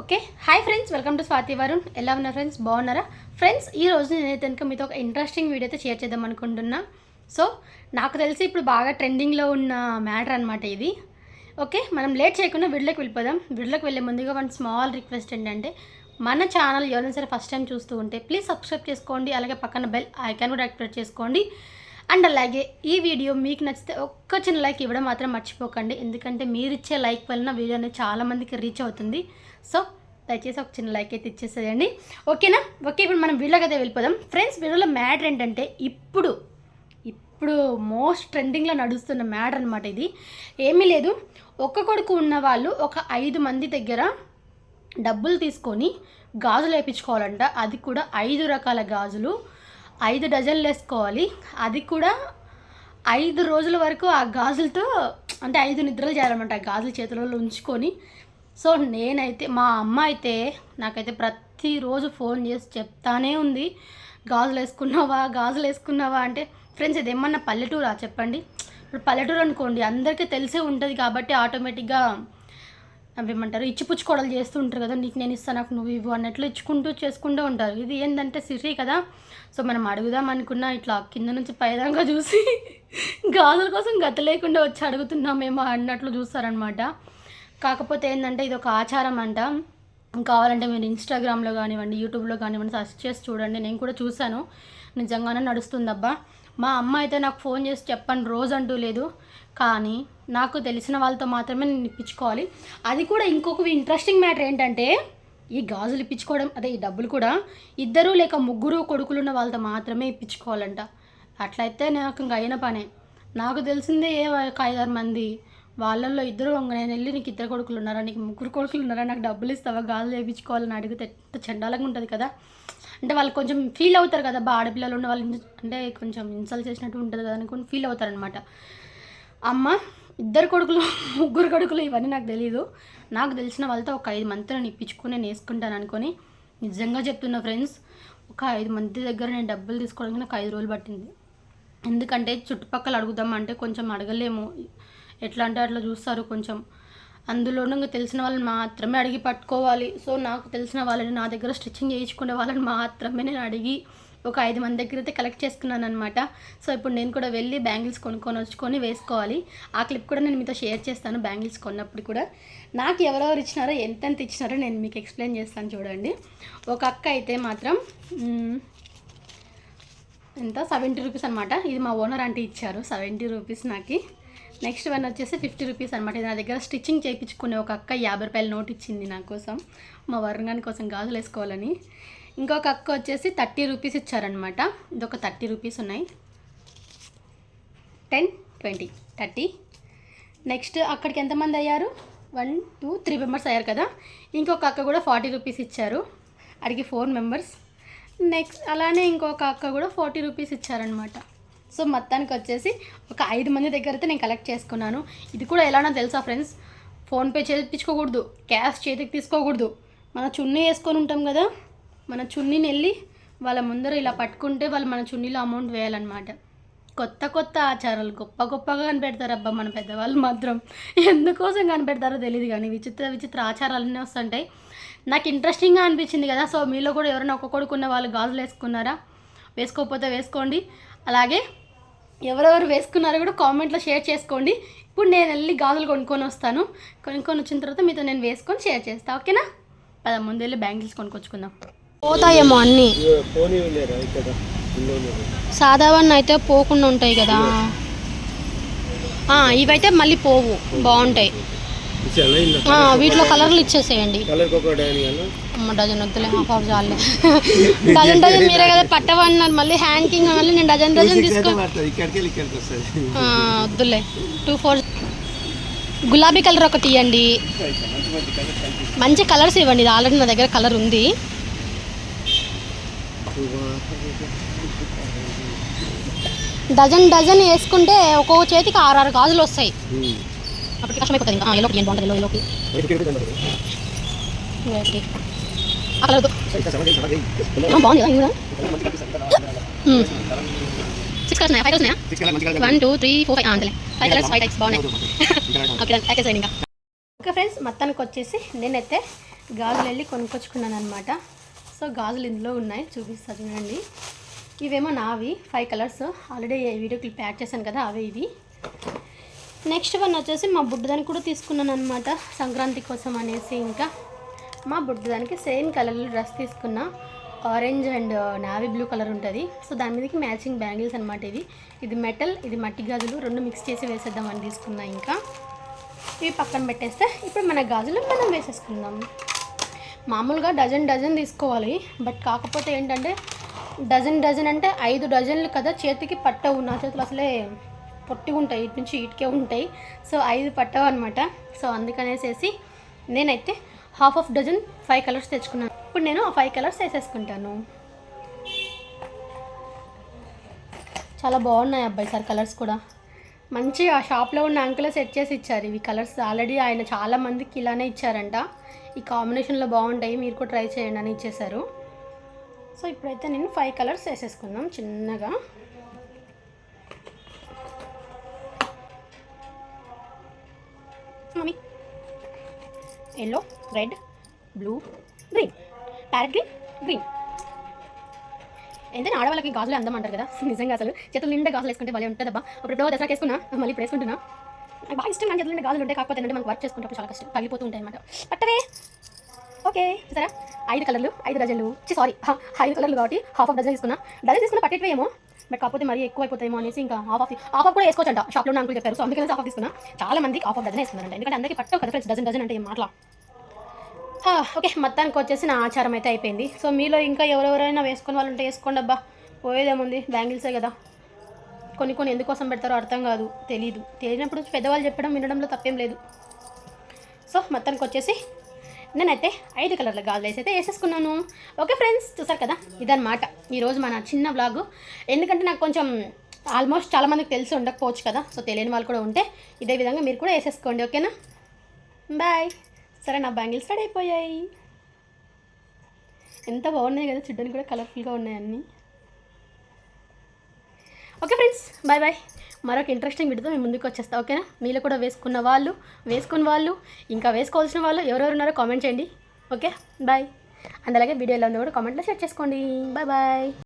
Okay? Hi friends welcome to Swathi Varun. ఎలా ఉన్నారు friends? బాగున్నారా? ఫ్రెండ్స్ ఈ రోజు నేనైతే కనుక మీతో ఒక ఇంట్రెస్టింగ్ వీడియో అయితే షేర్ చేద్దాం అనుకుంటున్నా. సో నాకు తెలిసి ఇప్పుడు బాగా ట్రెండింగ్లో ఉన్న మ్యాటర్ అనమాట ఇది. ఓకే? మనం లేట్ చేయకుండా వీడియోకి వెళ్ళిపోదాం. వీడియోకి వెళ్ళే ముందుగా వన్ స్మాల్ రిక్వెస్ట్ ఏంటంటే మన ఛానల్ ఎవరైనా సరే ఫస్ట్ టైం చూస్తూ ఉంటే ప్లీజ్ సబ్స్క్రైబ్ చేసుకోండి. అలాగే పక్కన బెల్ ఐకాన్ కూడా యాక్టివేట్ చేసుకోండి. అండ్ అలాగే ఈ వీడియో మీకు నచ్చితే ఒక్క చిన్న లైక్ ఇవ్వడం మాత్రం మర్చిపోకండి. ఎందుకంటే మీరు ఇచ్చే లైక్ వలన వీడియో అనేది చాలామందికి రీచ్ అవుతుంది. సో దయచేసి ఒక చిన్న లైక్ అయితే ఇచ్చేసేయండి. ఓకేనా? ఓకే ఇప్పుడు మనం వీడియోకి అయితే వెళ్ళిపోదాం. ఫ్రెండ్స్ వీడియోలో మ్యాటర్ ఏంటంటే ఇప్పుడు ఇప్పుడు మోస్ట్ ట్రెండింగ్లో నడుస్తున్న మ్యాటర్ అనమాట ఇది. ఏమీ లేదు. ఒక్క కొడుకు ఉన్న వాళ్ళు ఒక ఐదు మంది దగ్గర డబ్బులు తీసుకొని గాజులు వేయించుకోవాలంట. అది కూడా ఐదు రకాల గాజులు. ఐదు డజన్లు వేసుకోవాలి. అది కూడా ఐదు రోజుల వరకు ఆ గాజులతో అంటే ఐదు నిద్రలు చేయాలన్నమాట ఆ గాజులు చేతులలో ఉంచుకొని. సో నేనైతే మా అమ్మ అయితే నాకైతే ప్రతిరోజు ఫోన్ చేసి చెప్తానే ఉంది గాజులు వేసుకున్నావా గాజులు వేసుకున్నావా? అంటే ఫ్రెండ్స్ ఇది ఏమన్నా పల్లెటూరా? చెప్పండి. ఇప్పుడు పల్లెటూరు అనుకోండి అందరికీ తెలిసే ఉంటుంది కాబట్టి ఆటోమేటిక్గా ఏమంటారు? ఇచ్చిపుచ్చుకోడలు చేస్తూ ఉంటారు కదా నీకు నేను ఇస్తాను నాకు నువ్వు ఇవ్వు అన్నట్లు ఇచ్చుకుంటూ చేసుకుంటూ ఉంటారు. ఇది ఏంటంటే సిరి కదా. సో మనం అడుగుదాం అనుకున్నా ఇట్లా కింద నుంచి పైదాకా చూసి గాజుల కోసం గత లేకుండా వచ్చి అడుగుతున్నామేమో అన్నట్లు చూస్తారనమాట కాకపోతే ఏంటంటే ఇది ఒక ఆచారం అంట. కావాలంటే మీరు ఇన్స్టాగ్రామ్లో కానివ్వండి యూట్యూబ్లో కానివ్వండి సర్చ్ చేసి చూడండి. నేను కూడా చూశాను. నిజంగానే నడుస్తుందబ్బా. మా అమ్మ అయితే నాకు ఫోన్ చేసి చెప్పండి రోజు అంటూ లేదు. కానీ నాకు తెలిసిన వాళ్ళతో మాత్రమే నేను ఇప్పించుకోవాలి. అది కూడా ఇంకొక ఇంట్రెస్టింగ్ మ్యాటర్ ఏంటంటే ఈ గాజులు ఇప్పించుకోవడం అదే ఈ డబ్బులు కూడా ఇద్దరు లేక ముగ్గురు కొడుకులు ఉన్న వాళ్ళతో మాత్రమే ఇప్పించుకోవాలంట. అట్లయితే నాకు ఇంకా అయిన పనే. నాకు తెలిసిందే ఏ ఒక ఐదారు మంది వాళ్ళల్లో ఇద్దరు నేను వెళ్ళి నీకు ఇద్దరు కొడుకులు ఉన్నారా? నీకు ముగ్గురు కొడుకులు ఉన్నారా? నాకు డబ్బులు ఇస్తావా? గాలు వేయించుకోవాలని అడిగితే ఎంత చండాలంగా ఉంటుంది కదా. అంటే వాళ్ళు కొంచెం ఫీల్ అవుతారు కదా బా ఆడపిల్లలు ఉన్న వాళ్ళు అంటే కొంచెం ఇన్సల్ట్ చేసినట్టు ఉంటుంది కదా అనుకుని ఫీల్ అవుతారనమాట అమ్మ ఇద్దరు కొడుకులు ముగ్గురు కొడుకులు ఇవన్నీ నాకు తెలియదు నాకు తెలిసిన వాళ్ళతో ఒక ఐదు మంది నేను ఇప్పించుకుని నేను వేసుకుంటాను అనుకొని నిజంగా చెప్తున్నా ఫ్రెండ్స్ ఒక ఐదు మంది దగ్గర నేను డబ్బులు తీసుకోవడానికి నాకు ఐదు రోజులు పట్టింది. ఎందుకంటే చుట్టుపక్కల అడుగుదాం అంటే కొంచెం అడగలేము. ఎట్లా అంటే అట్లా చూస్తారు కొంచెం. అందులోనూ ఇంకా తెలిసిన వాళ్ళని మాత్రమే అడిగి పట్టుకోవాలి. సో నాకు తెలిసిన వాళ్ళని నా దగ్గర స్టిచ్చింగ్ చేయించుకునే వాళ్ళని మాత్రమే నేను అడిగి ఒక ఐదు మంది దగ్గర అయితే కలెక్ట్ చేసుకున్నాను అనమాట సో ఇప్పుడు నేను కూడా వెళ్ళి బ్యాంగిల్స్ కొనుక్కొని వచ్చుకొని వేసుకోవాలి. ఆ క్లిప్ కూడా నేను మీతో షేర్ చేస్తాను బ్యాంగిల్స్ కొన్నప్పుడు కూడా. నాకు ఎవరెవరు ఇచ్చినారో ఎంతెంత ఇచ్చినారో నేను మీకు ఎక్స్ప్లెయిన్ చేస్తాను చూడండి. ఒక అక్క అయితే మాత్రం ఎంత? సెవెంటీ రూపీస్ అనమాట ఇది మా ఓనర్ అంటే ఇచ్చారు. సెవెంటీ రూపీస్ నాకు. నెక్స్ట్ వన్ వచ్చేసి ఫిఫ్టీ రూపీస్ అనమాట నా దగ్గర స్టిచ్చింగ్ చేయించుకునే ఒక అక్క యాభై రూపాయల నోట్ ఇచ్చింది నా కోసం. మా వర్గాని కోసం గాజులు వేసుకోవాలని. ఇంకొక అక్క వచ్చేసి థర్టీ రూపీస్ ఇచ్చారనమాట ఇది ఒక థర్టీ రూపీస్ ఉన్నాయి. Ten twenty thirty. నెక్స్ట్ అక్కడికి ఎంతమంది అయ్యారు? వన్ టూ త్రీ మెంబర్స్ అయ్యారు కదా. ఇంకొక అక్క కూడా ఫార్టీ రూపీస్ ఇచ్చారు. అడిగి ఫోర్ మెంబర్స్. నెక్స్ట్ అలానే ఇంకొక అక్క కూడా ఫార్టీ రూపీస్ ఇచ్చారనమాట సో మొత్తానికి వచ్చేసి ఒక ఐదు మంది దగ్గర అయితే నేను కలెక్ట్ చేసుకున్నాను. ఇది కూడా ఎలానో తెలుసా ఫ్రెండ్స్ ఫోన్పే చేయించుకోకూడదు. క్యాష్ చేతికి తీసుకోకూడదు. మన చున్నీ వేసుకొని ఉంటాం కదా? మన చున్నీని వెళ్ళి వాళ్ళ ముందర ఇలా పట్టుకుంటే వాళ్ళు మన చున్నీలో అమౌంట్ వేయాలన్నమాట. కొత్త కొత్త ఆచారాలు గొప్ప గొప్పగా కనిపెడతారు అబ్బా మన పెద్దవాళ్ళు మాత్రం. ఎందుకోసం కనిపెడతారో తెలియదు కానీ విచిత్ర విచిత్ర ఆచారాలన్నీ వస్తుంటాయి. నాకు ఇంట్రెస్టింగ్గా అనిపించింది కదా సో మీలో కూడా ఎవరైనా ఒక్క కొడుకున్న వాళ్ళు గాజులు వేసుకున్నారా? వేసుకోకపోతే వేసుకోండి. అలాగే ఎవరెవరు వేసుకున్నారో కూడా కామెంట్లో షేర్ చేసుకోండి. ఇప్పుడు నేను వెళ్ళి గాజులు కొనుక్కొని వస్తాను. కొనుక్కొని వచ్చిన తర్వాత మీతో నేను వేసుకొని షేర్ చేస్తాను ఓకేనా? పద ముందు వెళ్ళి బ్యాంగిల్స్ కొనుక్కొచ్చుకుందాం. పోతాయేమో అన్నీ. సాదావన్న అయితే పోకుండా ఉంటాయి కదా. ఇవైతే మళ్ళీ పోవు. బాగుంటాయి. వీటిలో కలర్లు ఇచ్చేసేయండి. డజన్ వద్దులే హాఫ్ హాఫ్ చాలే డజన్ డజన్ మీరే కదా పట్టవన్నారు మళ్ళీ హ్యాండ్ కింగ్ మళ్ళీ నేను డజన్ డజన్ తీసుకో వద్దులే. టూ ఫోర్ గులాబీ కలర్ ఒకటి ఇవ్వండి మంచి కలర్స్ ఇవ్వండి ఇది ఆల్రెడీ నా దగ్గర కలర్ ఉంది. డజన్ డజన్ వేసుకుంటే ఒక్కొక్క చేతికి ఆరు గాజులు వస్తాయి. అప్పటికి కష్టమైపోతుంది ఇంకా. ఎల్లో ఏం బాగుంటుంది. ఎల్లో ఎల్లోకి ఓకే బాగుంది కదా ఇది సిక్స్ కలర్స్ ఫైవ్ కలర్స్ ఉన్నాయా? One two three four five అంతలే. Five colours five types బాగున్నాయి. ఓకే ప్యాకేజ్ అయ్యింది ఇంకా. ఓకే ఫ్రెండ్స్ మొత్తానికి వచ్చేసి నేనైతే గాజులు వెళ్ళి కొనుక్కొచ్చుకున్నాను అనమాట సో గాజులు ఇందులో ఉన్నాయి. చూపిస్తా చూడండి. ఇవేమో నావి five colours already video clip add చేశాను కదా అవే ఇవి. నెక్స్ట్ వన్ వచ్చేసి మా బుడ్డదాన్ని కూడా తీసుకున్నాను అనమాట సంక్రాంతి కోసం అనేసి ఇంకా. మా బుడ్డదానికి సేమ్ కలర్లో డ్రెస్ తీసుకున్నా. Orange and navy blue colour ఉంటుంది. సో దాని మీదకి మ్యాచింగ్ బ్యాంగిల్స్ అనమాట ఇది ఇది మెటల్ ఇది మట్టి గాజులు రెండు మిక్స్ చేసి వేసేద్దామని తీసుకున్నా ఇంకా. ఇవి పక్కన పెట్టేస్తే ఇప్పుడు మన గాజులు మనం వేసేసుకుందాం. మామూలుగా డజన్ డజన్ తీసుకోవాలి. బట్ కాకపోతే ఏంటంటే డజన్ డజన్ అంటే ఐదు డజన్లు కదా చేతికి పట్టవు నా చేతులు అసలే. పొట్టిగా ఉంటాయి ఇటు నుంచి ఇటుకే ఉంటాయి. సో ఐదు పట్టవు అనమాట సో అందుకనేసేసి నేనైతే half of dozen five colours తెచ్చుకున్నాను. ఇప్పుడు నేను ఆ ఫైవ్ కలర్స్ వేసేసుకుంటాను. చాలా బాగున్నాయి అబ్బాయి సార్ కలర్స్ కూడా. మంచి ఆ షాప్లో ఉన్న అంకులే సెట్ చేసి ఇచ్చారు. ఇవి కలర్స్ ఆల్రెడీ ఆయన చాలా మందికి ఇలానే ఇచ్చారంట. ఈ కాంబినేషన్లో బాగుంటాయి. మీరు కూడా ట్రై చేయండి అని ఇచ్చేసారు సో ఇప్పుడైతే నేను ఫైవ్ కలర్స్ వేసేసుకుందాం చిన్నగా. Mummy. Yellow red blue green parrot green green ఏంటంటే ఆడవాళ్ళకి గాజులు అందం అంటారు కదా? నిజంగా అసలు. చేతులు నిండా గాజులు వేసుకుంటే భలే ఉంటుందబ్బా అప్పుడు ఎప్పుడో దసరాకి వేసుకున్నా మళ్ళీ ఇప్పుడు వేసుకుంటున్నా. నాకు బాగా ఇష్టం కానీ చేతులు నిండా గాజులు ఉంటాయి కాకపోతే ఏంటంటే మనకు వర్క్ చేసుకుంటే చాలా కష్టం. తగ్గిపోతూ ఉంటాయి అనమాట పట్టవే. ఓకే సరే ఐదు కలర్లు ఐదు డజన్లు. సారీ ఐదు కలర్లు కాబట్టి హాఫ్ ఆఫ్ డజన్ తీసుకున్నా డజన్ తీసుకున్న పట్టేవేమో బట్ కాకపోతే మరి ఎక్కువ అయిపోతాయేమో అనేసి ఇంకా ఆఫ్ ఆఫ్ ఆఫ్ ఆఫ్ కూడా వేసుకోవచ్చంట. షాప్లో ఉన్న అంకులు చెప్పారు. సో అందుకని హాఫ్ ఆఫ్ తీసుకున్నా. చాలా మంది ఆఫ్ ఆఫ్ డజన్ వేసుకున్నారంట. ఎందుకంటే అందరికీ పట్టు కదా ఫ్రెండ్స్ డజన్ డజన్ అంటే ఏం మాటలా? ఓకే మొత్తానికి వచ్చేసి నా ఆచారం అయితే అయిపోయింది. సో మీలో ఇంకా ఎవరెవరైనా వేసుకుని వాళ్ళు ఉంటే వేసుకోండి అబ్బా. పోయేదేముంది? బ్యాంగిల్సే కదా. కొన్ని కొన్ని ఎందుకోసం పెడతారో అర్థం కాదు తెలీదు. తెలియనప్పుడు పెద్దవాళ్ళు చెప్పడం వినడంలో తప్పేం లేదు. సో మొత్తానికి వచ్చేసి నేనైతే ఐదు కలర్ల గాజులు వేసి అయితే వేసేసుకున్నాను. ఓకే ఫ్రెండ్స్ చూసారు కదా? ఇదన్నమాట. ఈరోజు మన చిన్న బ్లాగు ఎందుకంటే నాకు కొంచెం ఆల్మోస్ట్ చాలామందికి తెలిసి ఉండకపోవచ్చు కదా? సో తెలియని వాళ్ళు కూడా ఉంటే ఇదే విధంగా మీరు కూడా వేసేసుకోండి ఓకేనా? బాయ్. సరే నా బ్యాంగిల్స్ రెడీ అయిపోయాయి. ఎంత బాగున్నాయి కదా? చూడ్డానికి కూడా కలర్ఫుల్గా ఉన్నాయి అన్నీ. Okay friends bye bye. మరొక ఇంట్రెస్టింగ్ వీడియోతో మేము ముందుకు వచ్చేస్తా ఓకేనా? మీలో కూడా వేసుకున్న వాళ్ళు వేసుకున్న వాళ్ళు ఇంకా వేసుకోవాల్సిన వాళ్ళు ఎవరెవరు ఉన్నారో కామెంట్ చేయండి ఓకే? బాయ్ అండ్ అలాగే వీడియో ఎలా ఉందో కూడా కామెంట్లో షేర్ చేసుకోండి. Bye bye